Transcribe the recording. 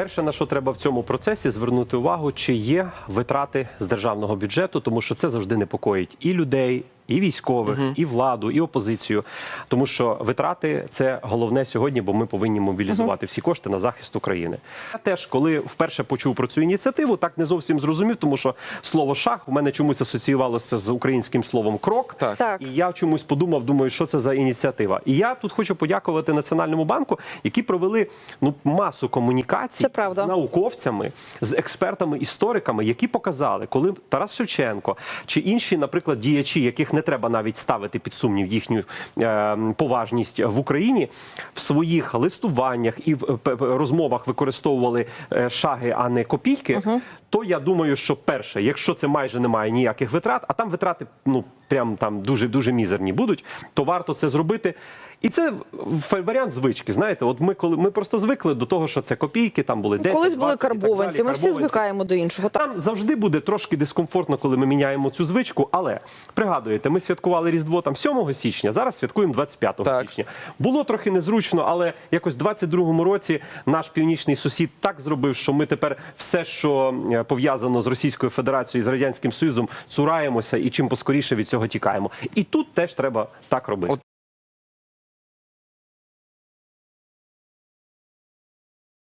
Перше, на що треба в цьому процесі звернути увагу, чи є витрати з державного бюджету, тому що це завжди непокоїть і людей, і військових, і владу, і опозицію. Тому що витрати це головне сьогодні, бо ми повинні мобілізувати всі кошти на захист України. Я теж, коли вперше почув про цю ініціативу, так не зовсім зрозумів, тому що слово шах у мене чомусь асоціювалося з українським словом крок. Так. Так. І я чомусь подумав, думаю, що це за ініціатива. І я тут хочу подякувати Національному банку, які провели ну масу комунікацій з науковцями, з експертами, істориками, які показали, коли Тарас Шевченко чи інші, наприклад, діячі, яких не треба навіть ставити під сумнів їхню е, поважність в Україні, в своїх листуваннях і в е, розмовах використовували е, шаги, а не копійки. То я думаю, що перше, якщо це майже немає ніяких витрат, а там витрати ну прям там дуже дуже мізерні будуть, то варто це зробити. І це варіант звички. Знаєте, от ми коли ми просто звикли до того, що це копійки, там були 10, Колись були 20 і так далі, карбованці. Ми всі звикаємо до іншого. Так. Там завжди буде трошки дискомфортно, коли ми міняємо цю звичку. Але пригадуєте, ми святкували Різдво там 7 січня, зараз святкуємо 25 Так. січня. Було трохи незручно, але якось в 22-му році наш північний сусід так зробив, що ми тепер все, що е, пов'язано з Російською Федерацією з радянським Союзом, цураємося і чим поскоріше від цього тікаємо. І тут теж треба так робити.